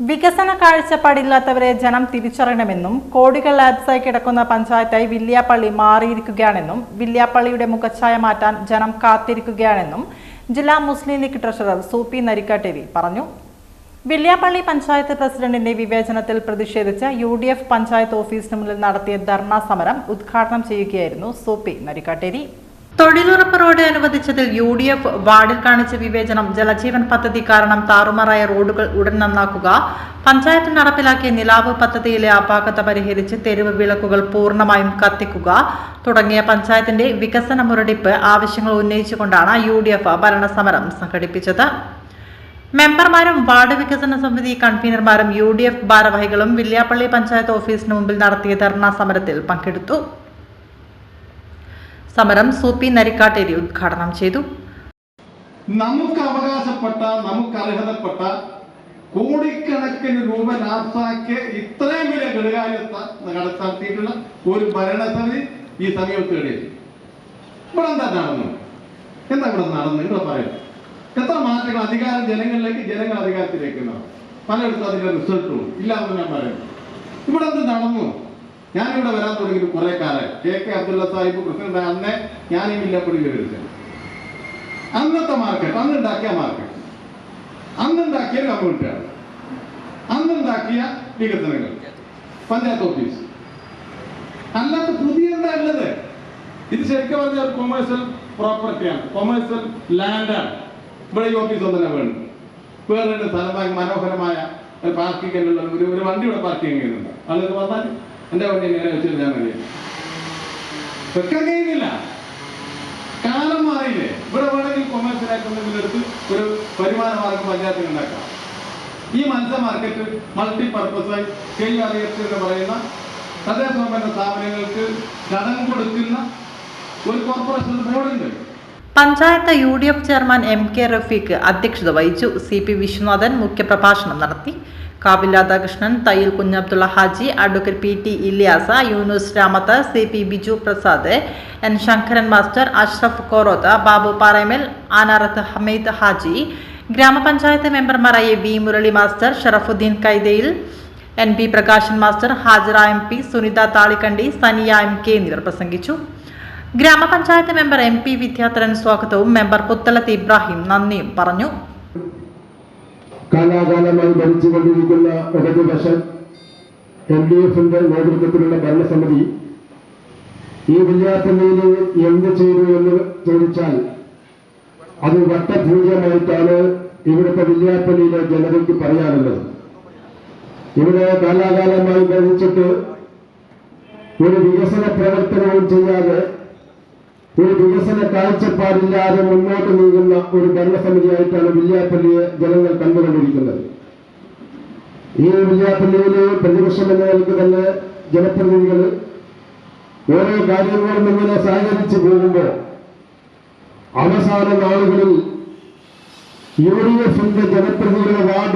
വികസന കാഴ്ചപ്പാടില്ലാത്തവരെ ജനം തിരിച്ചറിയണമെന്നും കോടികൾ ലാബ്സായി കിടക്കുന്ന പഞ്ചായത്തായി വില്യാപ്പള്ളി മാറിയിരിക്കുകയാണെന്നും വില്യാപ്പള്ളിയുടെ മുഖച്ഛായ മാറ്റാൻ ജനം കാത്തിരിക്കുകയാണെന്നും ജില്ലാ മുസ്ലിം ലീഗ് ട്രഷറർ സൂപ്പി നരിക്കാട്ടേരി പറഞ്ഞു. വില്യാപ്പള്ളി പഞ്ചായത്ത് പ്രസിഡന്റിന്റെ വിവേചനത്തിൽ പ്രതിഷേധിച്ച് യു ഡി എഫ് പഞ്ചായത്ത് ഓഫീസിന് മുന്നിൽ നടത്തിയ ധർണാ സമരം ഉദ്ഘാടനം ചെയ്യുകയായിരുന്നു സൂപ്പി നരിക്കാട്ടേരി തൊഴിലുറപ്പ് റോഡ് അനുവദിച്ചതിൽ യു ഡി എഫ് വാർഡിൽ കാണിച്ച വിവേചനം ജലജീവൻ പദ്ധതി കാരണം താറുമാറായ റോഡുകൾ ഉടൻ നന്നാക്കുക പഞ്ചായത്ത് നടപ്പിലാക്കിയ നിലാവ് പദ്ധതിയിലെ അപാകത പരിഹരിച്ച് തെരുവ് വിളക്കുകൾ പൂർണമായും കത്തിക്കുക തുടങ്ങിയ പഞ്ചായത്തിന്റെ വികസന മുരടിപ്പ് ആവശ്യങ്ങൾ ഉന്നയിച്ചുകൊണ്ടാണ് യു ഡി എഫ് ഭരണസമരം സംഘടിപ്പിച്ചത്. മെമ്പർമാരും വാർഡ് വികസന സമിതി കൺവീനർമാരും യു ഡി എഫ് ഭാരവാഹികളും വില്യാപ്പള്ളി പഞ്ചായത്ത് ഓഫീസിന് മുമ്പിൽ നടത്തിയ ധർണാ സമരത്തിൽ പങ്കെടുത്തു. സമരം സു പി നരിക്കാട്ടേരി ഉദ്ഘാടനം ചെയ്തു. നമുക്ക് അവകാശപ്പെട്ട നമുക്ക് അർഹതപ്പെട്ട കോടിക്കണക്കിന് രൂപ ലാഭസാക്കിയ ഇത്രയും വലിയ ഘടകാര്യത്ത നടത്തിയിട്ടുള്ള ഒരു ഭരണസമിതി ഈ സമയത്ത് ഇടയിൽ ഇവിടെ എന്താ നടന്നു? എന്താ ഇവിടെ നടന്നു? ഇവിടെ പറയാം. എത്ര മാറ്റങ്ങൾ അധികാരം ജനങ്ങളിലേക്ക് ജനങ്ങൾ അധികാരത്തിലേക്ക് പലയിടത്തും അതിന്റെ റിസൾട്ടും ഇല്ലാതെ ഞാൻ പറയുന്നു. ഇവിടെ എന്ത് നടന്നു? ഞാനിവിടെ വരാൻ തുടങ്ങിയിട്ട് കുറെ കാലം K K Abdulla Sahib president അന്നേ ഞാൻ ഈ വില്ലപ്പള്ളി വിവരിച്ചത് അന്നത്തെ മാർക്കറ്റ് അന്നുണ്ടാക്കിയ മാർക്കറ്റ് അന്നുണ്ടാക്കിയ കമ്മ്യൂണിറ്റിയാണ് അന്നുണ്ടാക്കിയ വികസനങ്ങൾ. പഞ്ചായത്ത് ഓഫീസ് അല്ലാത്ത പുതിയ അല്ലത് ഇത് ശരിക്കും പറഞ്ഞാൽ കൊമേഴ്സ്യൽ പ്രോപ്പർട്ടിയാണ് കൊമേഴ്സ്യൽ ലാൻഡാണ് ഇവിടെ ഈ ഓഫീസ് ഒന്നും വേണ്ടത്. വേറെ സ്ഥലമായി മനോഹരമായ പാർക്കിംഗ് ഒരു ഒരു വണ്ടി ഇവിടെ പാർക്കിംഗ് ചെയ്യുന്നുണ്ട്. ആളുകൾ വന്നാൽ എന്റെ വണ്ടി ഇങ്ങനെ ഞാൻ അറിയാം വെക്കാൻ കഴിയുന്നില്ല. കാലം മാറിയില്ലേ? ഇവിടെ വേണമെങ്കിൽ കൊമേഴ്സ്യലായിട്ട് എടുത്ത് ഒരു വരുമാന മാർഗം പഞ്ചായത്തിന് ഉണ്ടാക്കാം. ഈ മത്സ്യ മാർക്കറ്റ് മൾട്ടി പർപ്പസായി കെ എന്ന് പറയുന്ന തദ്ദേശ സ്വയംഭരണ സ്ഥാപനങ്ങൾക്ക് കടം കൊടുക്കുന്ന ഒരു corporation ബോർഡുണ്ട് panchayat U D F chairman M K Rafeeq അധ്യക്ഷത വഹിച്ചു. സി പി വിശ്വനാഥൻ മുഖ്യപ്രഭാഷണം നടത്തി. Kavil Radhakrishnan Thayyil Kunhabdulla Haji advocate P T Ilyas Yunus Ramath C P Biju Prasad N Sankaran master Ashraf Koroth Babu Paremal Anarath Hameed Haji ഗ്രാമപഞ്ചായത്ത് മെമ്പർമാരായ V Murali master Sharafudheen Kaithayil N P Prakashan master Hajara M P Sunitha Thalikkandi Saniya M K എന്നിവർ പ്രസംഗിച്ചു. ഗ്രാമപഞ്ചായത്ത് member M P Vidyadharan സ്വാഗതവും member Puthalath Ibrahim നന്ദിയും പറഞ്ഞു. കാലാകാലമായി ഭരിച്ചുകൊണ്ടിരിക്കുന്ന ഇടതുപക്ഷ L D എഫിന്റെ നേതൃത്വത്തിലുള്ള ഭരണസമിതി ഈ വില്യാപ്പള്ളിയിൽ എന്ത് ചെയ്തു എന്ന് ചോദിച്ചാൽ അത് വട്ടപൂജ്യമായിട്ടാണ് ഇവിടുത്തെ വില്യാപ്പള്ളിയിലെ ജനതയ്ക്ക് പറയാനുള്ളത്. ഇവിടെ കാലാകാലമായി ഭരിച്ചിട്ട് ഒരു വികസന പ്രവർത്തനവും ചെയ്യാതെ ഒരു വികസന കാഴ്ചപ്പാടില്ലാതെ മുന്നോട്ട് നീങ്ങുന്ന ഒരു ഭരണസമിതിയായിട്ടാണ് വില്യാപ്പള്ളിയെ ജനങ്ങൾ കണ്ടുകൊണ്ടിരിക്കുന്നത്. ഈ വില്യാപ്പള്ളിയിലെ പ്രതിപക്ഷം എന്ന നിലയ്ക്ക് തന്നെ ജനപ്രതിനിധികൾ ഓരോ കാര്യങ്ങളും ഇങ്ങനെ സഹകരിച്ചു പോകുമ്പോൾ അവസാന നാളുകളിൽ യു ഡി എഫിന്റെ ജനപ്രതിനിധികളുടെ വാർഡ്